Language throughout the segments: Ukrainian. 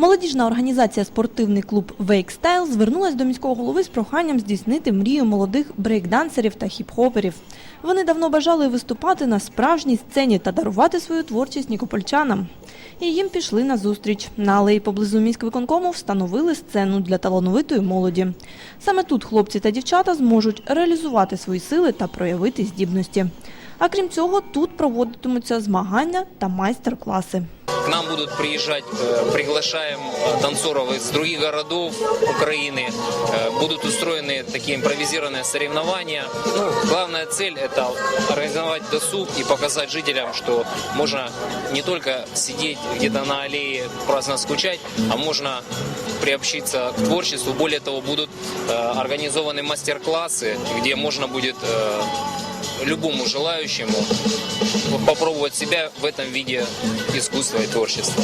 Молодіжна організація спортивний клуб Style звернулась до міського голови з проханням здійснити мрію молодих брейкдансерів та хіп-хоперів. Вони давно бажали виступати на справжній сцені та дарувати свою творчість нікопольчанам. І їм пішли на зустріч. На алеї поблизу міськвиконкому встановили сцену для талановитої молоді. Саме тут хлопці та дівчата зможуть реалізувати свої сили та проявити здібності. А крім цього, тут проводитимуться змагання та майстер-класи. К нам будут приезжать, э, приглашаем э, танцоров из других городов Украины. Э, Будут устроены такие импровизированные соревнования. Ну, главная цель – это организовать досуг и показать жителям, что можно не только сидеть где-то на аллее, праздно скучать, а можно приобщиться к творчеству. Более того, будут э, организованы мастер-классы, где можно будет э, любому желающему попробовать себя в этом виде искусства и творчества.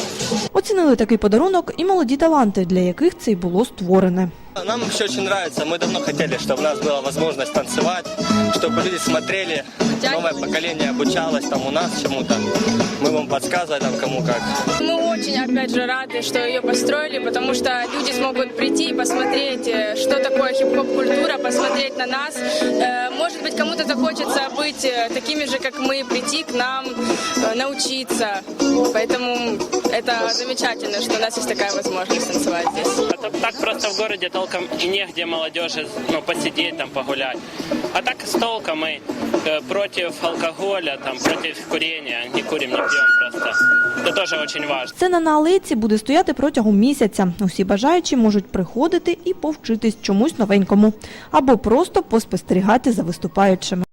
Оцінили такий подарунок і молоді таланти, для яких це й було створене. Нам все очень нравится. Мы давно хотели, чтобы у нас была возможность танцевать, чтобы люди смотрели, новое поколение обучалось там у нас чему-то. Мы вам подсказываем там кому как. Мы очень, опять же, рады, что ее построили, потому что люди смогут прийти и посмотреть, э, что такое хип-хоп-культура, посмотреть на нас. Э, Может быть, кому-то захочется быть э, такими же, как мы, прийти к нам, научиться. Поэтому это замечательно, что у нас есть такая возможность танцевать здесь. А то так просто в городе толком и негде молодежи ну, посидеть, там, погулять. А так с толком мы э, против алкоголя, там, против курения. Не курим, не пьем просто. Это тоже очень важно. Сцена на алейці буде стояти протягом місяця. Усі бажаючі можуть приходити і повчитись чомусь новенькому або просто поспостерігати за виступаючими.